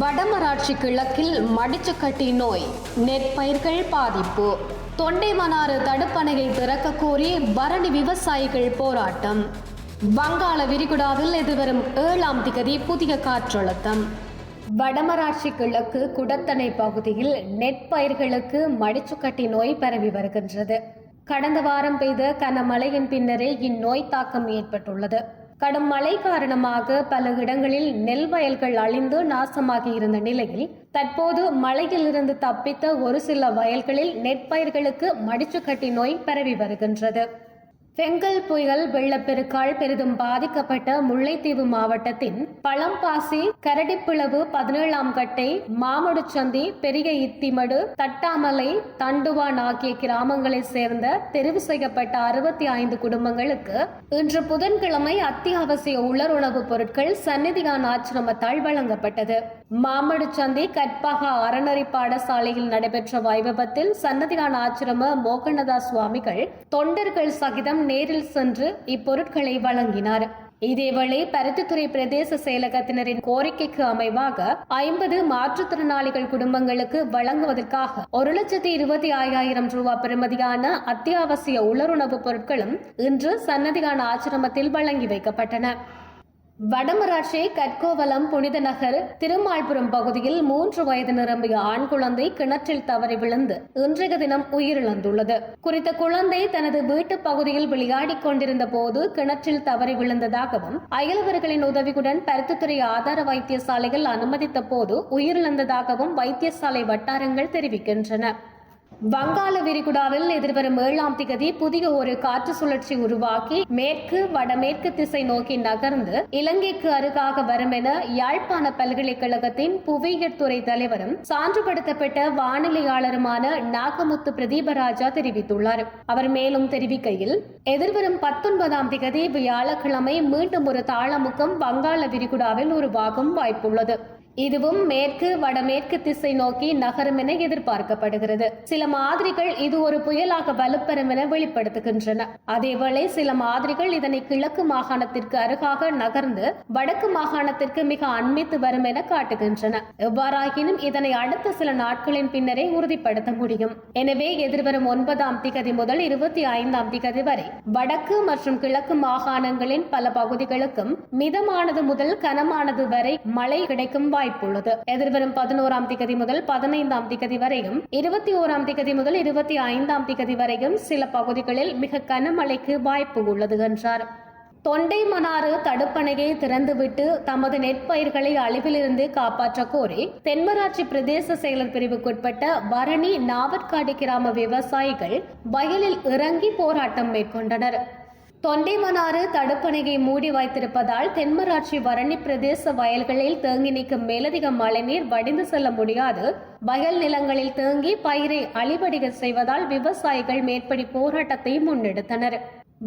வடமராட்சி கிழக்கில் மடிச்சுக்கட்டி நோய் நெற்பயிர்கள் பாதிப்பு. தொண்டைமனாறு தடுப்பணையை திறக்க கோரி பரணி விவசாயிகள் போராட்டம். வங்காள விரிகுடாவில் எதிர்வரும் ஏழாம் திகதி புதிய காற்றழுத்தம். வடமராட்சி கிழக்கு குடத்தனை பகுதியில் நெற்பயிர்களுக்கு மடிச்சுக்கட்டி நோய் பரவி வருகின்றது. கடந்த வாரம் பெய்த கனமழையின் பின்னரே இந்நோய் தாக்கம் ஏற்பட்டுள்ளது. கடும் மழை காரணமாக பல இடங்களில் நெல் வயல்கள் அழிந்து நாசமாகி இருந்த நிலையில் தற்போது மழையிலிருந்து தப்பித்த ஒரு சில வயல்களில் நெற்பயிர்களுக்கு மடிச்சுக்கட்டி நோய் பரவி வருகின்றது. பெங்கல் புயல் வெள்ளப்பெருக்கால் பெரிதும் பாதிக்கப்பட்ட முல்லைத்தீவு மாவட்டத்தின் பழம்பாசி கரடிப்பிளவு பதினேழாம் கட்டை மாமடுச்சந்தி பெரிய இத்திமடு தட்டாமலை தண்டுவான் ஆகிய கிராமங்களைச் சேர்ந்த தெரிவு செய்யப்பட்ட அறுபத்தி ஐந்து குடும்பங்களுக்கு இன்று புதன்கிழமை அத்தியாவசிய உலருணவுப் பொருட்கள் சந்நிதியான் ஆசிரமத்தால் வழங்கப்பட்டது. மாமடுச்சந்தி கற்பகா அறநெறி பாடசாலையில் நடைபெற்ற வைபவத்தில் சன்னதியான் ஆச்சிரம மோகனதாஸ் சுவாமிகள் தொண்டர்கள் சகிதம் நேரில் சென்று இப்பொருட்களை வழங்கினார். இதேவேளை பருத்தித்துறை பிரதேச செயலகத்தினரின் கோரிக்கைக்கு அமைவாக ஐம்பது மாற்றுத்திறனாளிகள் குடும்பங்களுக்கு வழங்குவதற்காக ஒரு லட்சத்தி இருபத்தி ஐயாயிரம் ரூபாய் பெறுமதியான அத்தியாவசிய உலருணவுப் பொருட்களும் இன்று சன்னதிகான ஆசிரமத்தில் வழங்கி வைக்கப்பட்டன. வடமராட்சி கட்கோவலம் புனித நகர் திருமால்புரம் பகுதியில் மூன்று வயது நிரம்பிய ஆண் குழந்தை கிணற்றில் தவறி விழுந்து இன்றைய தினம் உயிரிழந்துள்ளது. குறித்த குழந்தை தனது வீட்டு பகுதியில் விளையாடிக் கொண்டிருந்த போது கிணற்றில் தவறி விழுந்ததாகவும் அயலவர்களின் உதவியுடன் பருத்தித்துறை ஆதார வைத்தியசாலையில் அனுமதித்த போது உயிரிழந்ததாகவும் வைத்தியசாலை வட்டாரங்கள் தெரிவிக்கின்றன. வங்காள விரிகுடாவில் எதிர்வரும் ஏழாம் திகதி புதிய ஒரு காற்று சுழற்சி உருவாக்கி மேற்கு வடமேற்கு திசை நோக்கி நகர்ந்து இலங்கைக்கு அருகாக வரும் என யாழ்ப்பாண பல்கலைக்கழகத்தின் புவியியற் துறை தலைவரும் சான்றுபடுத்தப்பட்ட வானிலையாளருமான நாகமுத்து பிரதீபராஜா தெரிவித்துள்ளார். அவர் மேலும் தெரிவிக்கையில் எதிர்வரும் பத்தொன்பதாம் திகதி வியாழக்கிழமை மீண்டும் ஒரு தாளமுக்கம் வங்காள விரிகுடாவில் உருவாகும் வாய்ப்புள்ளது. இதுவும் மேற்கு வடமேற்கு திசை நோக்கி நகரும் என எதிர்பார்க்கப்படுகிறது. சில மாதிரிகள் இது ஒரு புயலாக வலுப்பெறும் என வெளிப்படுத்துகின்றன. அதேவேளை சில மாதிரிகள் இதனை கிழக்கு மாகாணத்திற்கு அருகாக நகர்ந்து வடக்கு மாகாணத்திற்கு மிக அண்மித்து வரும் என காட்டுகின்றன. எவ்வாறாயினும் இதனை அடுத்த சில நாட்களின் பின்னரே உறுதிப்படுத்த முடியும். எனவே எதிர்வரும் ஒன்பதாம் திகதி முதல் இருபத்தி ஐந்தாம் திகதி வரை வடக்கு மற்றும் கிழக்கு மாகாணங்களின் பல பகுதிகளுக்கும் மிதமானது முதல் கனமானது வரை மழை கிடைக்கும் வாய்ப்புள்ளது. எதிர்வரும் பதினோராம் திகதி முதல் பதினைந்தாம் திகதி வரையும் இருபத்தி ஓராம் திகதி முதல் இருபத்தி ஐந்தாம் திகதி வரையும் சில பகுதிகளில் மிக கனமழைக்கு வாய்ப்பு உள்ளது என்றார். தொண்டைமனாறு தடுப்பணையை திறந்துவிட்டு தமது நெற்பயிர்களை அழிவிலிருந்து காப்பாற்ற கோரி தென்மராட்சி பிரதேச செயலர் பிரிவுக்குட்பட்ட பரணி நாவற்காடு கிராம விவசாயிகள் வயலில் இறங்கி போராட்டம் மேற்கொண்டனர். தொண்டைமனாறு தடுப்பணையை மூடி வைத்திருப்பதால் தென்மராட்சி வரணி பிரதேச வயல்களில் தேங்கி நிற்கும் மேலதிக மழைநீர் வடிந்து செல்ல முடியாது. வயல் நிலங்களில் தேங்கி பயிரை அழிவடிக செய்வதால் விவசாயிகள் மேற்படி போராட்டத்தை முன்னெடுத்தனர்.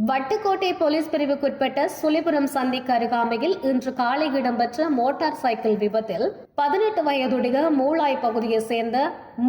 வட்டுக்கோட்டை போலீஸ் பிரிவுக்குட்பட்ட சுழிபுரம் சந்திக்கு அருகாமையில் இன்று காலை இடம்பெற்ற மோட்டார் சைக்கிள் விபத்தில் பதினெட்டு வயதுடைய மூளாய் பகுதியைச் சேர்ந்த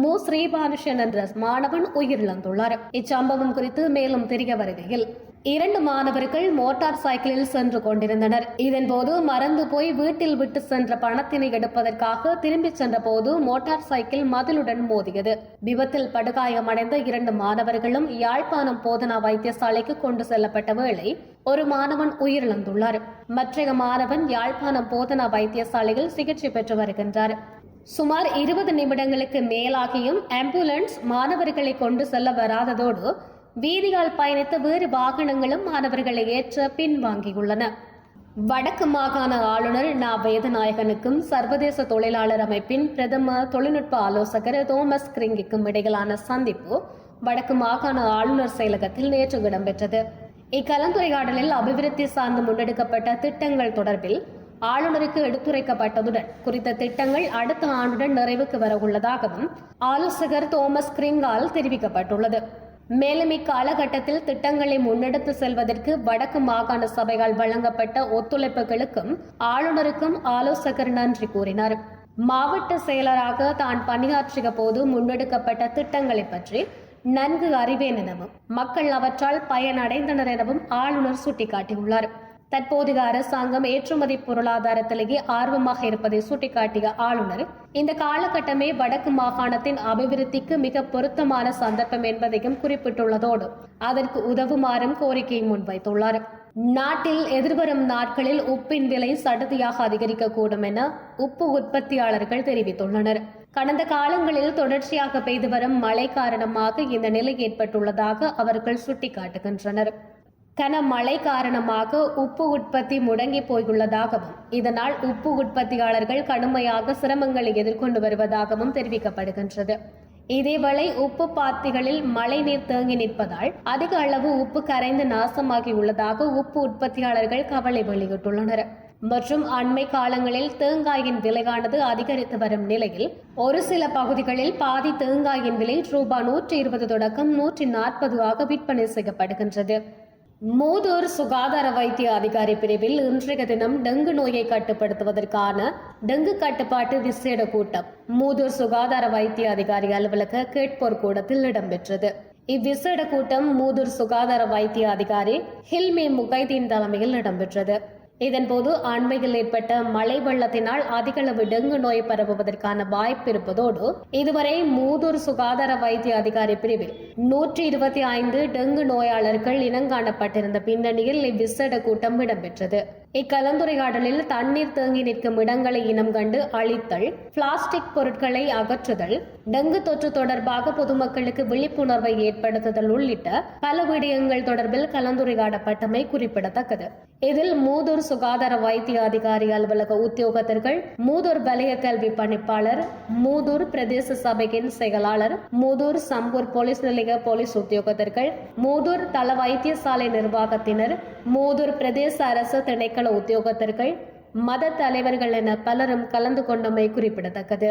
மு. ஸ்ரீபானுஷன் என்ற மாணவன் உயிரிழந்துள்ளார். இச்சம்பவம் குறித்து மேலும் தெரிய வருகையில் இரண்டு மாணவர்கள் மோட்டார் சைக்கிளில் சென்று கொண்டிருந்தனர். இதன்போது மறந்து போய் வீட்டில் விட்டு சென்ற பணத்தினை எடுப்பதற்காக திரும்பிச் சென்றபோது மோட்டார் சைக்கிள் மதிலுடன் மோதியது. விபத்தில் படுகாயமடைந்த இரண்டு மாணவர்களும் யாழ்ப்பாணம் போதனா வைத்தியசாலைக்கு கொண்டு செல்லப்பட்ட வேளை ஒரு மாணவன் உயிரிழந்துள்ளார். மற்றைய மாணவன் யாழ்ப்பாணம் போதனா வைத்தியசாலையில் சிகிச்சை பெற்று வருகின்றார். சுமார் இருபது நிமிடங்களுக்கு மேலாகியும் ஆம்புலன்ஸ் மாணவர்களை கொண்டு செல்ல வராததோடு வீதியால் பயணித்த வேறு வாகனங்களும் மாணவர்களை ஏற்ற பின்வாங்கியுள்ளன. வடக்கு மாகாண ஆளுநர் நா. வேதநாயகனுக்கும் சர்வதேச தொழிலாளர் அமைப்பின் பிரதம தொழில்நுட்ப ஆலோசகர் தோமஸ் கிரிங்கிக்கும் இடையிலான சந்திப்பு வடக்கு மாகாண ஆளுநர் செயலகத்தில் நேற்று இடம்பெற்றது. இக்கலந்துரையாடலில் அபிவிருத்தி சார்ந்து முன்னெடுக்கப்பட்ட திட்டங்கள் தொடர்பில் ஆளுநருக்கு எடுத்துரைக்கப்பட்டதுடன் குறித்த திட்டங்கள் அடுத்த ஆண்டுடன் நிறைவுக்கு வரவுள்ளதாகவும் ஆலோசகர் தோமஸ் கிரிங்கால் தெரிவிக்கப்பட்டுள்ளது. மேலும் இக்காலகட்டத்தில் திட்டங்களை முன்னெடுத்து செல்வதற்கு வடக்கு மாகாண சபையால் வழங்கப்பட்ட ஒத்துழைப்புகளுக்கும் ஆளுநருக்கும் ஆலோசகர் நன்றி கூறினார். மாவட்ட செயலராக தான் பணியாற்றிய போது முன்னெடுக்கப்பட்ட திட்டங்களை பற்றி நன்கு அறிவேன் எனவும் மக்கள் அவற்றால் பயனடைந்தனர் எனவும் ஆளுநர் சுட்டிக்காட்டியுள்ளார். தற்போதைய அரசாங்கம் ஏற்றுமதி பொருளாதாரத்திலேயே ஆர்வமாக இருப்பதை சுட்டிக்காட்டிய ஆளுநர் இந்த காலகட்டமே வடக்கு மாகாணத்தின் அபிவிருத்திக்கு மிக பொருத்தமான சந்தர்ப்பம் என்பதையும் குறிப்பிட்டுள்ளதோடு அதற்கு உதவுமாறும் கோரிக்கையை முன்வைத்துள்ளார். நாட்டில் எதிர்வரும் நாட்களில் உப்பின் விலை சடுதியாக அதிகரிக்கக்கூடும் என உப்பு உற்பத்தியாளர்கள் தெரிவித்துள்ளனர். கடந்த காலங்களில் தொடர்ச்சியாக பெய்து வரும் மழை காரணமாக இந்த நிலை ஏற்பட்டுள்ளதாக அவர்கள் சுட்டிக்காட்டுகின்றனர். கனமழை காரணமாக உப்பு உற்பத்தி முடங்கி போயுள்ளதாகவும் இதனால் உப்பு உற்பத்தியாளர்கள் கடுமையாக சிரமங்களை எதிர்கொண்டு வருவதாகவும் தெரிவிக்கப்படுகின்றது. இதேவேளை உப்பு பாத்திகளில் மழை நீர் தேங்கி நிற்பதால் அதிக அளவு உப்பு கரைந்து நாசமாகி உள்ளதாக உப்பு உற்பத்தியாளர்கள் கவலை வெளியிட்டுள்ளனர். மற்றும் அண்மை காலங்களில் தேங்காயின் விலையானது அதிகரித்து வரும் நிலையில் ஒரு சில பகுதிகளில் பாதி தேங்காயின் விலை ரூபாய் நூற்றி இருபது தொடக்கம் நூற்றி நாற்பது ஆக விற்பனை செய்யப்படுகின்றது. மூதூர் சுகாதார வைத்திய அதிகாரி பிரிவில் இன்றைய தினம் டெங்கு நோயை கட்டுப்படுத்துவதற்கான டெங்கு கட்டுப்பாட்டு விசேட கூட்டம். மூதூர் சுகாதார வைத்திய அதிகாரி அலுவலக கேட்போர் கூடத்தில் இடம்பெற்றது. இவ்விசேட கூட்டம் மூதூர் சுகாதார வைத்திய அதிகாரி ஹில்மி முகைதீன் தலைமையில் இடம்பெற்றது. இதன்போது அண்மையில் ஏற்பட்ட மழை வெள்ளத்தினால் அதிகளவு டெங்கு நோய் பரவுவதற்கான வாய்ப்பு இருப்பதோடு இதுவரை மூதூர் சுகாதார வைத்திய அதிகாரி பிரிவில் நூற்றி இருபத்தி ஐந்து டெங்கு நோயாளர்கள் இனங்காணப்பட்டிருந்த பின்னணியில் இவ்விசேட கூட்டம் இடம்பெற்றது. இக்கலந்துரையாடலில் தண்ணீர் தேங்கி நிற்கும் இடங்களை இனம் கண்டு அழித்தல் பிளாஸ்டிக் பொருட்களை அகற்றுதல் டெங்கு தொற்று தொடர்பாக பொதுமக்களுக்கு விழிப்புணர்வை ஏற்படுத்துதல் உள்ளிட்ட பல விடயங்கள் தொடர்பில் கலந்துரையாடப்பட்டமை குறிப்பிடத்தக்கது. இதில் மூதூர் சுகாதார வைத்திய அதிகாரி அலுவலக உத்தியோகத்தர்கள் மூதூர் வலய கல்வி பணிப்பாளர் மூதூர் பிரதேச சபையின் செயலாளர் மூதூர் சம்பூர் போலீஸ் நிலைய போலீஸ் உத்தியோகத்தர்கள் மூதூர் தள வைத்தியசாலை நிர்வாகத்தினர் மூதூர் பிரதேச அரசு திணைக்கள உத்தியோகத்தர்கள் மத தலைவர்கள் என பலரும் கலந்து கொண்டமை குறிப்பிடத்தக்கது.